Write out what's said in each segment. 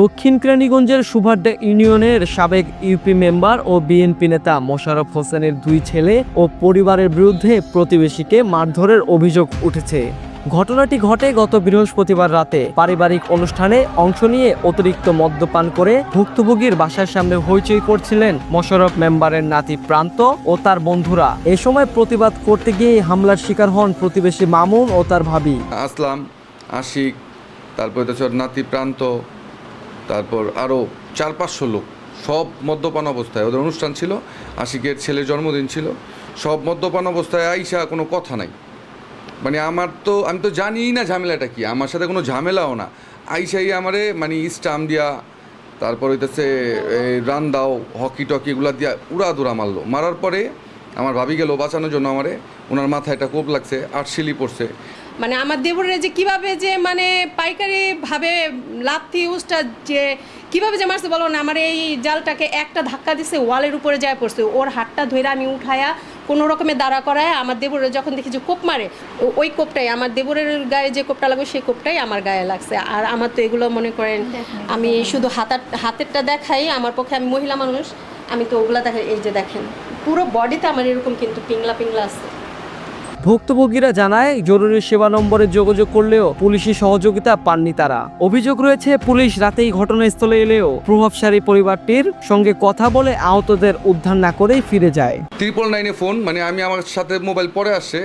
দক্ষিণ কেরানীগঞ্জের সুভাড্ডা ইউনিয়নের সাবেক ইউপি মেম্বার ও বিএনপি নেতা মোশাররফ হোসেনের দুই ছেলে ও পরিবারের বিরুদ্ধে প্রতিবেশীকে মারধরের অভিযোগ উঠেছে। ঘটনাটি ঘটে গত বৃহস্পতিবার রাতে। পারিবারিক অনুষ্ঠানে অংশ নিয়ে অতিরিক্ত মদ্যপান করে ভুক্তভোগীর বাসার সামনে হইচই করছিলেন মোশারফ মেম্বারের নাতি প্রান্ত ও তার বন্ধুরা। এ সময় প্রতিবাদ করতে গিয়ে হামলার শিকার হন প্রতিবেশী মামুন ও তার ভাবি। আসলাম, আশিক, তারপর নাতি প্রান্ত। তারপর আরও চার পাঁচশো লোক, সব মদ্যপান অবস্থায়। ওদের অনুষ্ঠান ছিল, আশিকের ছেলের জন্মদিন ছিল, সব মদ্যপান অবস্থায় আইসা কোনো কথা নাই। মানে আমার তো, আমি তো জানিই না ঝামেলাটা কি, আমার সাথে কোনো ঝামেলাও না। আইসাই আমারে মানে স্টাম দিয়া, তারপর হইতেছে রান দাও, হকি টকি এগুলা দিয়া উড়া দুরা মারলো। মারার পরে আমার ভাবি গেল বাঁচানোর জন্য আমারে ওনার মাথায় একটা কোপ লাগছে আটশিলি পড়ছে। মানে আমার দেবরের যে কীভাবে যে মানে পাইকারি ভাবে লাথি, উসটা যে কীভাবে যে মারছে বলো না, আমার এই জালটাকে একটা ধাক্কা দিছে, ওয়ালের উপরে যায় পড়ছে। ওর হাতটা ধরে আমি উঠায়া কোনো রকমে দাঁড়া করায় আমার দেবরের যখন দেখি যে কোপ মারে ওই কোপটাই, আমার দেবরের গায়ে যে কোপটা লাগবে সেই কোপটাই আমার গায়ে লাগছে। আর আমার তো এগুলো মনে করেন, আমি শুধু হাতার হাতেরটা দেখাই, আমার পক্ষে আমি মহিলা মানুষ, আমি তো ওগুলা দেখাই, এই যে দেখেন, পুরো বডিতে আমার এরকম কিন্তু পিংলা পিংলা আছে। ভুক্তভোগীরা জানায়, জরুরি সেবা নম্বরে যোগাযোগ করলেও পুলিশি সহযোগিতা পাননি তারা। অভিযোগ রয়েছে, পুলিশ রাতেই ঘটনাস্থলে এলেও প্রভাবশালী পরিবারটির সঙ্গে কথা বলে আহতদের উদ্ধার না করেই ফিরে যায়। ত্রিপল নাইনে ফোন মানে আমি আমার সাথে মোবাইল পরে আসছে,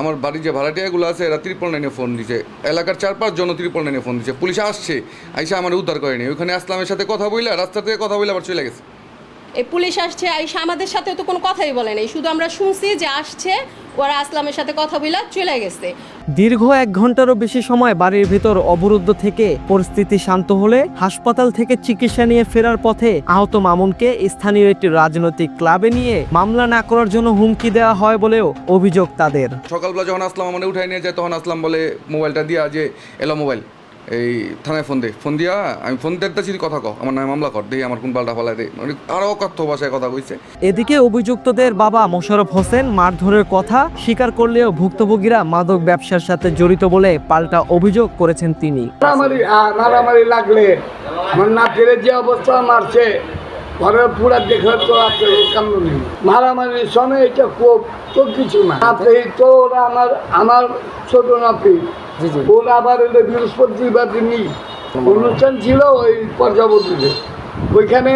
আমার বাড়ির যে ভাড়াটিয়াগুলো আছে, এরা ত্রিপল নাইনে ফোন দিছে। এলাকার চার পাঁচ জন ত্রিপল নাইনে ফোন দিছে। পুলিশ আসছে, আইসা আমার উদ্ধার করেনি। ওইখানে আসলামের সাথে কথা বইলা, রাস্তা থেকে কথা বইলে আবার চলে গেছে। এই পুলিশ আসছে আইসা আমাদের সাথে তো কোনো কথাই বলে নাই। শুধু আমরা শুনছি যে আসছে ওরা আসলামের সাথে কথা বইলা চলে গেছে। দীর্ঘ এক ঘন্টারও বেশি সময় বাড়ির ভিতর অবরুদ্ধ থেকে পরিস্থিতি শান্ত হলে হাসপাতাল থেকে চিকিৎসা নিয়ে ফেরার পথে আহত মামুনকে স্থানীয় একটি রাজনৈতিক ক্লাবে নিয়ে মামলা না করার জন্য হুমকি দেওয়া হয় বলেও অভিযোগ তাদের। সকালবেলা যখন আসলাম আমার উঠাই নিয়ে যায় তখন আসলাম বলে মোবাইলটা দিয়া যে এলো মোবাইল। এই থানায় ফোন দে। ফোন দিয়া আমি ফোন দিতেছি কথা কও আমার নামে মামলা কর দেই আমার কোন পাল্টা ফালাই দে মানে আরও কথ্য ভাষায় কথা কইছে। এদিকে অভিযুক্তদের বাবা মোশাররফ হোসেন মারধরের কথা স্বীকার করলেও ভুক্তভোগীরা মাদক ব্যবসার সাথে জড়িত বলে পাল্টা অভিযোগ করেছেন তিনি। মারামারি লাগলে আমার জেলে যে অবস্থা মারছে ঘরের পুরা দেখে তো আপনার কান্দ নেই। মারামারি শোনে এটা খুব তো কিছু না। নাতি তো ওরা আমার আমার ছোট নাতি। ওরা আবার এলে বৃহস্পতিবার দিনই অনুষ্ঠান ছিল ওই প্রজাপতিতে ওইখানে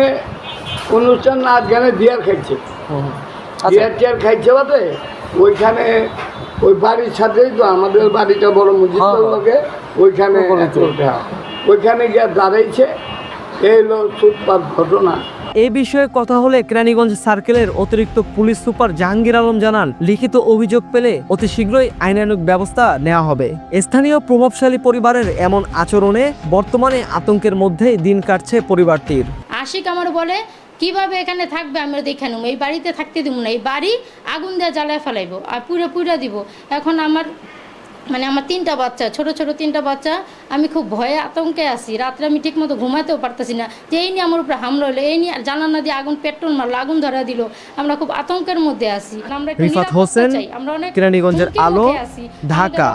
অনুষ্ঠান নাচ গানে দিয়ার খাইছে দিয়ার টিয়ার খাইছে বাদে ওইখানে ওই বাড়ির সাথেই তো আমাদের বাড়িটা বড় মসজিদের লোকে ওইখানে একটা, ওইখানে গিয়ে দাঁড়াইছে। এই হলো সুৎপাত ঘটনা। এই বিষয়ে কথা হলে কেরানীগঞ্জ সার্কেলের অতিরিক্ত পুলিশ সুপার জাহাঙ্গীর আলম জানান, লিখিত অভিযোগ পেলে অতি শীঘ্রই আইনানুক ব্যবস্থা নেওয়া হবে। স্থানীয় প্রভাবশালী পরিবারের এমন আচরণে বর্তমানে আতঙ্কের মধ্যেই দিন কাটছে পরিবারটির। আশিক আমার বলে, কীভাবে এখানে থাকবে আমরা দেখে নেব। এই বাড়িতে থাকতে দিব না। এই বাড়ি আগুন দিয়ে জ্বালায় ফেলাইবো আর পুরো পুরো দিব। এখন আমার মানে আমার তিনটা বাচ্চা ছোট ছোট তিনটা বাচ্চা আমি খুব ভয়ে আতঙ্কে আছি। রাত্রে আমি ঠিক মতো ঘুমাতেও পারতেছি না। যে এই নিয়ে আমার উপরে হামলা হলো এই নিয়ে জানানা দিয়ে আগুন পেট্রোল মারলো আগুন ধরা দিল আমরা খুব আতঙ্কের মধ্যে আসি আমরা রিফাত হোসেন, আমরা অনেক কেরানীগঞ্জের আলো, ঢাকা।